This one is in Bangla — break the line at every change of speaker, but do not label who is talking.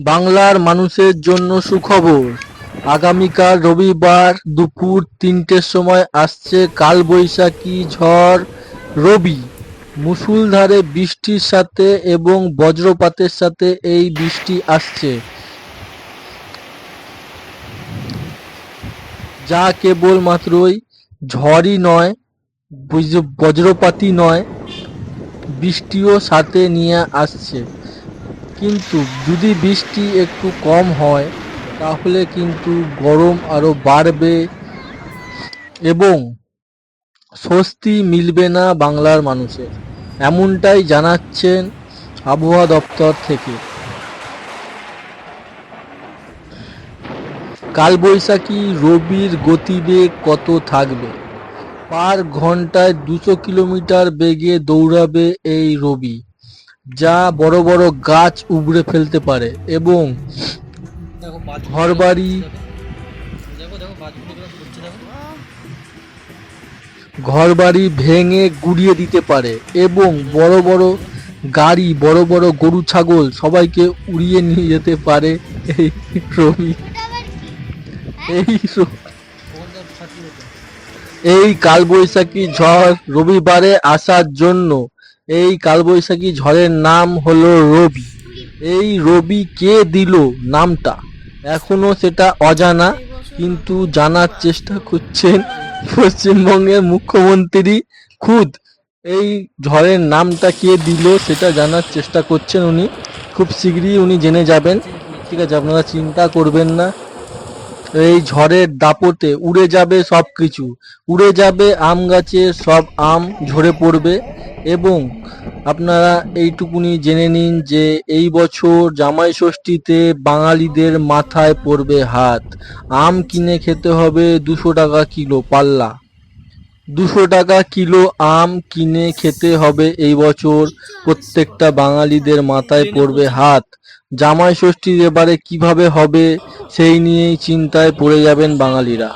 বাংলার মানুষের জন্য সুখবর। আগামীকাল রবিবার দুপুর তিনটের সময় আসছে কালবৈশাখী ঝড় রবি। মুষলধারে বৃষ্টির সাথে এবং বজ্রপাতের সাথে এই বৃষ্টি আসছে। যা কেবলমাত্রই ঝড়ই নয়, বজ্র- বজ্রপাতই নয়, বৃষ্টিও সাথে নিয়ে আসছে। কিন্তু যদি বৃষ্টি একটু কম হয়, তাহলে কিন্তু গরম আরও বাড়বে এবং স্বস্তি মিলবে না বাংলার মানুষের। এমনটাই জানাচ্ছেন আবহাওয়া দপ্তর থেকে। কালবৈশাখী রবির গতিবেগ কত থাকবে? পার ঘন্টায় দুশো কিলোমিটার বেগে দৌড়াবে এই রবি। যা বড় বড় গাছ উবড়ে ফেলতে পারে এবং ঘরবাড়ি ঘরবাড়ি ভেঙে গুড়িয়ে দিতে পারে এবং বড় বড় গাড়ি বড় বড় গরু ছাগল সবাইকে উড়িয়ে নিয়ে যেতে পারে এই রবি। এই এই কালবৈশাখী ঝড় রবিবারে আসার জন্য এই কালবৈশাখী ঝড়ের নাম হলো রবি। এই রবি কে দিল নামটা? এখনও সেটা অজানা, কিন্তু জানার চেষ্টা করছেন পশ্চিমবঙ্গের মুখ্যমন্ত্রী খুদ। এই ঝড়ের নামটা কে দিল সেটা জানার চেষ্টা করছেন উনি। খুব শীঘ্রই উনি জেনে যাবেন। ঠিক আছে, আপনারা চিন্তা করবেন না। এই ঝড়ের দাপটে উড়ে যাবে সব কিছু উড়ে যাবে আম গাছে, সব আম ঝরে পড়বে এবং আপনারা এইটুকুনি জেনে নিন যে এই বছর জামাই ষষ্ঠীতে বাঙালিদের মাথায় পড়বে হাত। আম কিনে খেতে হবে দুশো টাকা কিলো পাল্লা। দুশো টাকা কিলো আম কিনে খেতে হবে এই বছর প্রত্যেকটা বাঙালিদের মাথায় পড়বে হাত। জামাই ষষ্ঠীর এবারে কীভাবে হবে সেই নিয়েই চিন্তায় পড়ে যাবেন বাঙালিরা।